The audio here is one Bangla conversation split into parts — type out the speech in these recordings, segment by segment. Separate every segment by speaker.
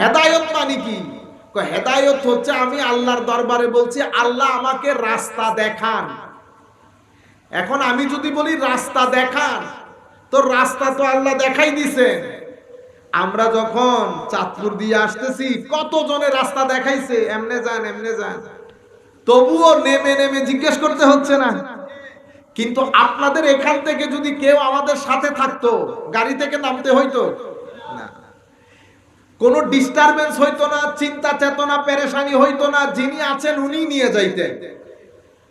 Speaker 1: হেদায়ত মানে কি? হেদায়ত হচ্ছে আমি আল্লাহর দরবারে বলছি, আল্লাহ আমাকে রাস্তা দেখান। এখন আমি যদি বলি রাস্তা দেখান, তো রাস্তা তো আল্লাহ দেখাই দিছে আমরা যখন চাঁদপুর দিয়ে আসতেছি কত জনে রাস্তা দেখাইছে? এমনে যান এমনে যান। তবুও নেমে নেমে জিজ্ঞেস করতে হচ্ছে না। কিন্তু আপনাদের এখান থেকে যদি কেউ আমাদের সাথে থাকতো, গাড়ি থেকে নামতে হইতো? না। কোনো ডিস্টারবেন্স হইতো না, চিন্তা চেতনা পেরেশানি হইতো না, যিনি আছেন উনি নিয়ে যাইতেন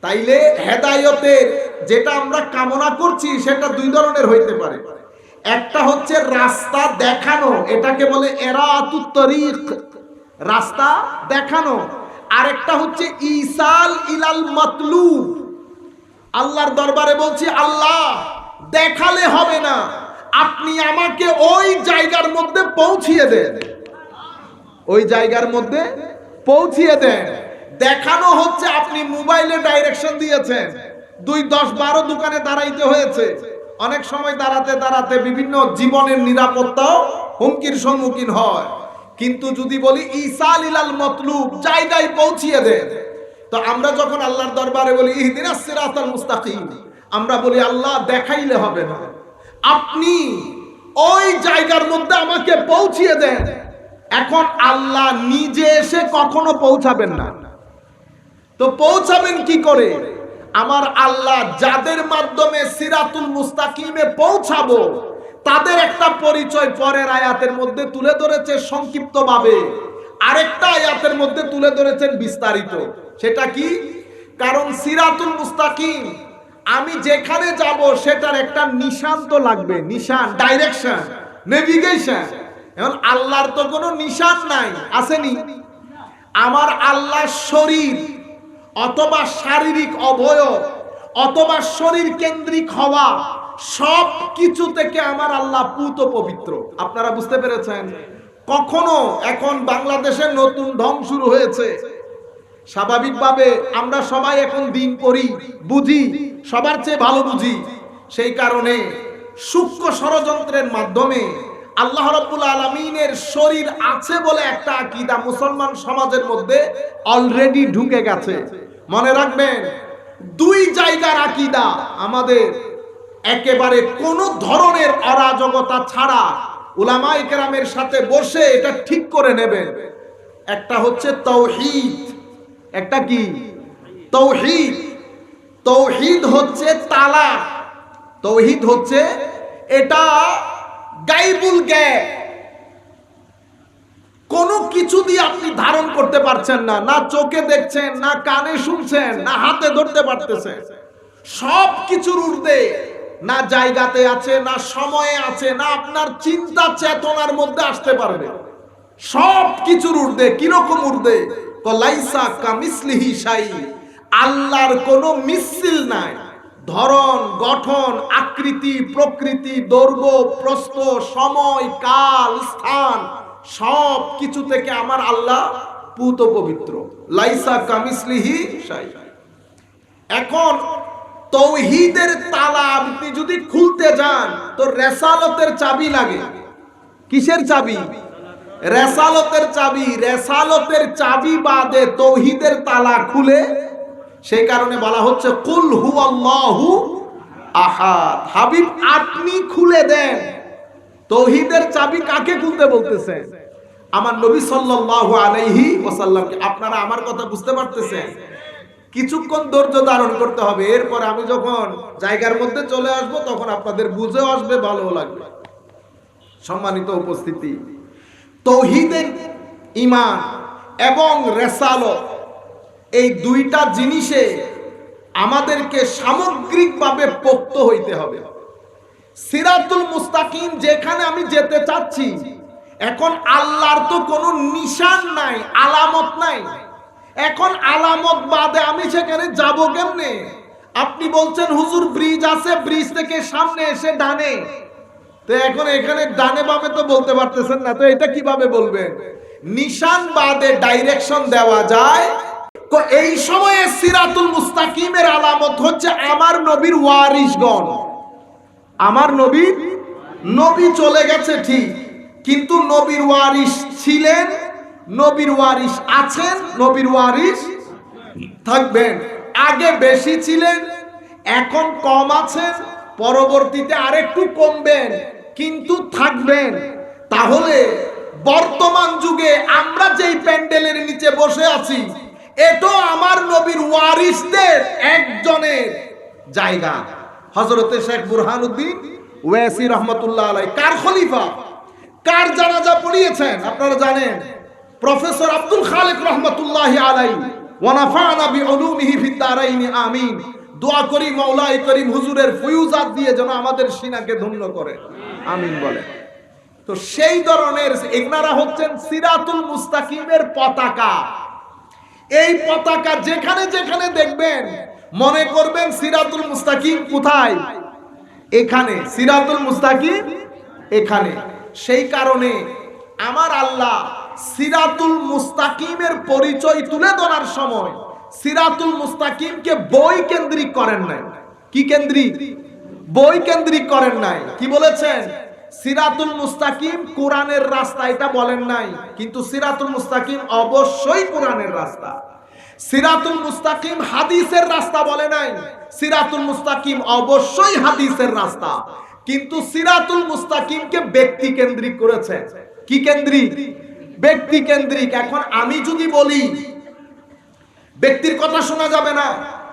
Speaker 1: তাইলে হেদায়তের যেটা আমরা কামনা করছি, সেটা দুই ধরনের হইতে পারে। একটা হচ্ছে রাস্তা দেখানো, এটাকে বলে এরাতুত্তরিক রাস্তা দেখানো। আরেকটা হচ্ছে ইসাল ইলাল মাতলুব। আল্লাহর দরবারে বলছি, আল্লাহ, দেখালে হবে না। আপনি আমাকে ওই জায়গার মধ্যে পৌঁছিয়ে দেন। ওই জায়গার মধ্যে পৌঁছিয়ে দেন। দেখানো হচ্ছে আপনি মোবাইলে ডাইরেকশন দিয়েছেন। দুই দশ বারো দোকানে দাঁড়াইতে হয়েছে। অনেক সময় দাঁড়াতে দাঁড়াতে বিভিন্ন জীবনের নিরাপত্তাও হুমকির সম্মুখীন হয়। কিন্তু যদি বলি ইসাল ইলাল মতলুব জায়গায় পৌঁছিয়ে দেন, তো আমরা যখন আল্লাহর দরবারে বলি ইহদিনা সিরাতাল মুস্তাকিম, আমরা বলি আল্লাহ দেখাইলে হবে না। আপনি ওই জায়গার মধ্যে আমাকে পৌঁছিয়ে দেন। এখন আল্লাহ নিজে এসে কখনো পৌঁছাবেন না। তো পৌঁছাবেন কি করে? আমার আল্লাহ যাদের মাধ্যমে সিরাতুল মুস্তাকিমে পৌঁছাবো, তাদের একটা পরিচয় পরের আয়াতের মধ্যে তুলে ধরেছে সংক্ষিপ্তভাবে। আরেকটা আয়াতের মধ্যে তুলে ধরেছেন বিস্তারিত। সেটা কি? কারণ সিরাতুল মুস্তাকিম, আমি যেখানে যাব সেটার একটা নিশান তো লাগবে। নিশান ডাইরেকশন নেভিগেশন এখন আল্লাহর তো কোনো নিশান নাই, আসেনি। আমার আল্লাহ শরীর, অথবা শারীরিক অবয়ব, অথবা শরীর কেন্দ্রিক হওয়া, সব কিছু থেকে আমার আল্লাহ পুত পবিত্র। আপনারা বুঝতে পেরেছেন? কখনো এখন বাংলাদেশে নতুন ঢং শুরু হয়েছে। স্বাভাবিকভাবে আমরা সবাই এখন দিন করি বুঝি, সবার চেয়ে ভালো বুঝি। সেই কারণে সূক্ষ্ম ষড়যন্ত্রের মাধ্যমে আল্লাহ রাব্বুল আলামিনের শরীর আছে বলে একটা আকিদা মুসলমান সমাজের মধ্যে অলরেডি ঢুকে গেছে। মনে রাখবেন, দুই জায়গার আকীদা আমাদের একেবারে কোন ধরনের অরাজকতা ছাড়া উলামায়ে কেরামের সাথে বসে এটা ঠিক করে নেবেন। একটা হচ্ছে তৌহিদ। একটা কি? তৌহিদ। তৌহিদ হচ্ছে তালা তৌহিদ হচ্ছে এটা গাইবুল জ্ঞান কোনো কিছু দিয়ে আপনি ধারণ করতে পারছেন না না চোখে দেখছেন, না কানে শুনছেন, না হাতে ধরতে পারতেছেন। সব কিছুর ঊর্ধ্বে না জায়গাতে আছে, না সময়ে আছে, না আপনার চিন্তা চেতনার মধ্যে আসতে পারবে সব কিছুর ঊর্ধ্বে, কীরকম ঊর্ধ্বে? কলাইসা কামিসলিহি সাই আল্লাহর কোনো মিছিল নাই। ধরন, গঠন, আকৃতি, প্রকৃতি, দৈর্ঘ্য, প্রস্থ, সময়, কাল, স্থান, সব কিছু থেকে আমার আল্লাহ পুত পবিত্র। লাইসা কামিসলিহি এখন তৌহিদের তালা আপনি যদি খুলতে যান, তো রেসালতের চাবি লাগে। কিসের চাবি? রেসালতের চাবি। রেসালতের চাবি বাদে তৌহিদের তালা খুলে সেই কারণে বলা হচ্ছে, কুল হু আল্লাহু আহাদ। হাবিব, আপনি খুলে দেন। তৌহিদের চাবি কাকে খুলতে বলতেছেন আমার নবী সাল্লাল্লাহু আলাইহি ওয়াসাল্লামকে, আপনারা আমার কথা বুঝতে পারতেছেন। কিছুক্ষণ ধৈর্য ধারণ করতে হবে। এরপর আমি যখন জায়গার মধ্যে চলে আসব, তখন আপনাদের বুঝেও আসবে ভালো লাগবে। সম্মানিত উপস্থিতি। তৌহিদের ইমান এবং রেসালত এই দুইটা জিনিসে আমাদেরকে সামগ্রিকভাবে পোক্ত হইতে হবে। সিরাতুল মুস্তাকিম, যেখানে আমি যেতে চাচ্ছি, এখন আল্লাহর তো কোনো নিশান নাই, আলামত নাই। এখন আলামত বাদে আমি সেখানে যাব কেমনে? আপনি বলছেন, হুজুর ব্রিজ আছে ব্রিজ থেকে সামনে এসে ডানে। তো এখন এখানে ডানে বামে তো বলতে পারতেছেন না, তো এটা কীভাবে বলবেন? নিশান বাদে ডাইরেকশন দেওয়া যায় তো এই সময়ে সিরাতুল মুস্তাকিমের আলামত হচ্ছে আমার নবীর ওয়ারিসগণ আমার নবী নবী চলে গেছে ঠিক, কিন্তু নবীর ওয়ারিস ছিলেন, নবীর ওয়ারিস আছেন, নবীর ওয়ারিস থাকবেন। আগে বেশি ছিলেন, এখন কম আছেন, পরবর্তীতে আরেকটু কমবেন, কিন্তু থাকবেন। তাহলে বর্তমান যুগে আমরা যেই প্যান্ডেলের নিচে বসে আছি এটো আমার নবীর ওয়ারিসদের একজনের জায়গা। হজরতে শেখ বুরহানুদ্দিন ওয়াসি রহমতুল্লাহ আলাই কার খলিফা? কার জানাজা পড়িয়েছেন? আপনারা জানেন, প্রফেসর আব্দুল খালেক রহমতুল্লাহ আলাই ওয়ানাফানা বিউলুমিহি ফিদ দারাইন, আমিন। দোয়া করি মাওলাই করিম হুজুরের ফয়ুজাত দিয়ে যেন আমাদের সিনাকে ধন্য করে। আমিন বলে। তো সেই ধরনের এগনারা হচ্ছেন সিরাতুল মুস্তাকিমের পতাকা। এই পতাকা যেখানে যেখানে দেখবেন, মনে করবেন সিরাতুল মুস্তাকিম কোথায়? এখানে। সিরাতুল মুস্তাকিম এখানে। সেই কারণে আমার আল্লাহ সিরাতুল মুস্তাকিমের পরিচয় তুলে ধরার সময় সিরাতুল মুস্তাকিমকে বই কেন্দ্রিক করেন নাই। কি কেন্দ্রিক? বই কেন্দ্রিক করেন নাই। কি বলেছেন? সিরাতুল মুস্তাকিম কোরআনের রাস্তা, এটা বলেন নাই, কিন্তু সিরাতুল মুস্তাকিম অবশ্যই কোরআনের রাস্তা। সিরাতুল মুস্তাকিম হাদিসের রাস্তা বলে নাই, সিরাতুল মুস্তাকিম অবশ্যই হাদিসের রাস্তা। কিন্তু সিরাতুল মুস্তাকিমকে ব্যক্তি কেন্দ্রিক করেছে। কি কেন্দ্রিক? ব্যক্তি কেন্দ্রিক। এখন আমি যদি বলি, ব্যক্তির কথা শোনা যাবে না।